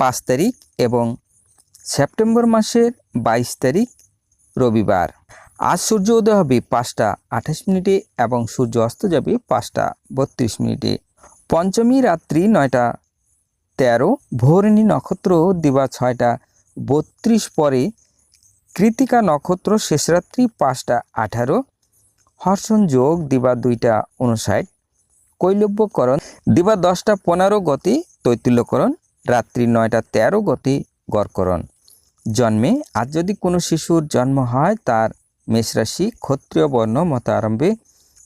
পাঁচ তারিখ এবং সেপ্টেম্বর মাসের বাইশ তারিখ রবিবার। আজ সূর্য উদয় হবে পাঁচটা আঠাশ মিনিটে এবং সূর্য অস্ত যাবে পাঁচটা বত্রিশ মিনিটে। পঞ্চমী রাত্রি নয়টা তেরো, ভোরিণী নক্ষত্র দিবা ছয়টা বত্রিশ পরে কৃতিকা নক্ষত্র শেষ রাত্রি পাঁচটা আঠারো, হর্ষণ যোগ দিবা দুইটা উনষাট কৈলব্যকরণ দিবা দশটা পনেরো গতি, তৈতুল্যকরণ রাত্রি নয়টা তেরো গতি গড়করণ। জন্মে আজ যদি কোনো শিশুর জন্ম হয়, তার মেষরাশি, ক্ষত্রিয় বর্ণ মতারম্ভে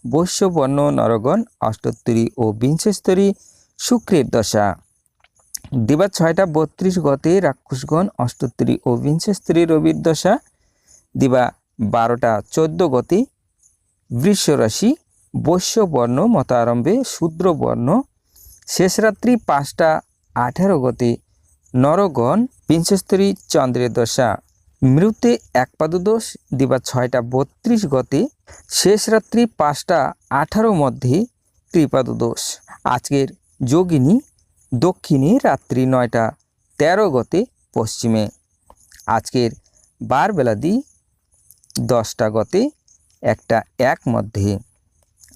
বৈশ্য বর্ণ, নরগণ অষ্টোত্তরী ও বিংশস্তরী শুক্রের দশা। দিবা ছয়টা বত্রিশ গতে রাক্ষসগণ অষ্টোত্তরী ও বিংশস্তরী রবির দশা। দিবা বারোটা চোদ্দ গতি বৃষ রাশি বৈশ্য বর্ণ মতারম্ভে শূদ্র বর্ণ। শেষ রাত্রি পাঁচটা আঠেরো গতি, নরগণ বিংশস্তরী চন্দ্রের দশা। মৃতে একপাদদোষ দিবা ছয়টা বত্রিশ গতে, শেষ রাত্রি পাঁচটা আঠারো মধ্যে ত্রিপাদদোষ আজকের যোগিনী দক্ষিণে রাত্রি নয়টা, তেরো গতে পশ্চিমে। আজকের বার বেলাদি দশটা গতে, একটা এক মধ্যে।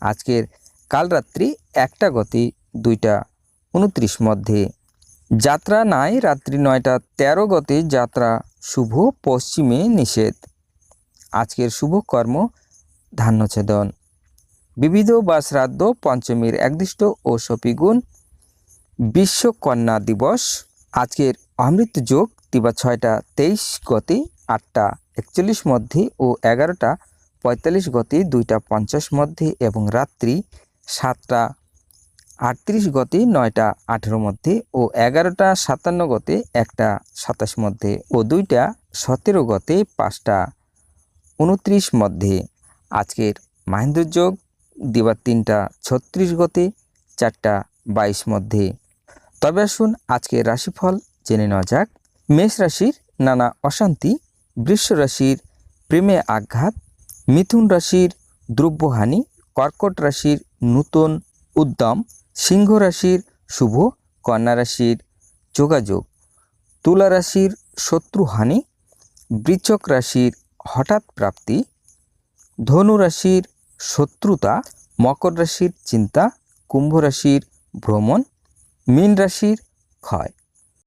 আজকের কাল রাত্রি একটা গতি, দুইটা উনত্রিশ মধ্যে। যাত্রা নাই, রাত্রি নয়টা তেরো গতে যাত্রা শুভ, পশ্চিমে নিষেধ। আজকের শুভ কর্ম, ধান্যছেদন। বিবিধ বা শ্রাদ্ধ, পঞ্চমীর একদিষ্ট ও সপিগুণ। বিশ্বকন্যা দিবস, আজকের অমৃত যোগ, দিবা ছয়টা তেইশ গতি আটটা একচল্লিশ মধ্যে ও এগারোটা পঁয়তাল্লিশ গতি দুইটা পঞ্চাশ মধ্যে এবং রাত্রি সাতটা আটত্রিশ গতে নয়টা আঠেরো মধ্যে ও এগারোটা সাতান্ন গতে একটা সাতাশ মধ্যে ও দুইটা সতেরো গতে পাঁচটা উনত্রিশ মধ্যে। আজকের মাহেন্দ্র যোগ দিবার তিনটা ছত্রিশ গতে চারটা বাইশ মধ্যে। তবে আসুন আজকের রাশিফল জেনে নেওয়া যাক। মেষ রাশির নানা অশান্তি, বৃষ রাশির প্রেমে আঘাত, মিথুন রাশির দ্রব্যহানি, কর্কট রাশির নূতন উদ্যম সিংহ রাশির শুভ, কন্যা রাশির যোগাযোগ, তুলা রাশির শত্রুহানি বৃচক রাশির হঠাৎ প্রাপ্তি, ধনু রাশির শত্রুতা, মকর রাশির চিন্তা, কুম্ভ রাশির ভ্রমণ, মীন রাশির ক্ষয়।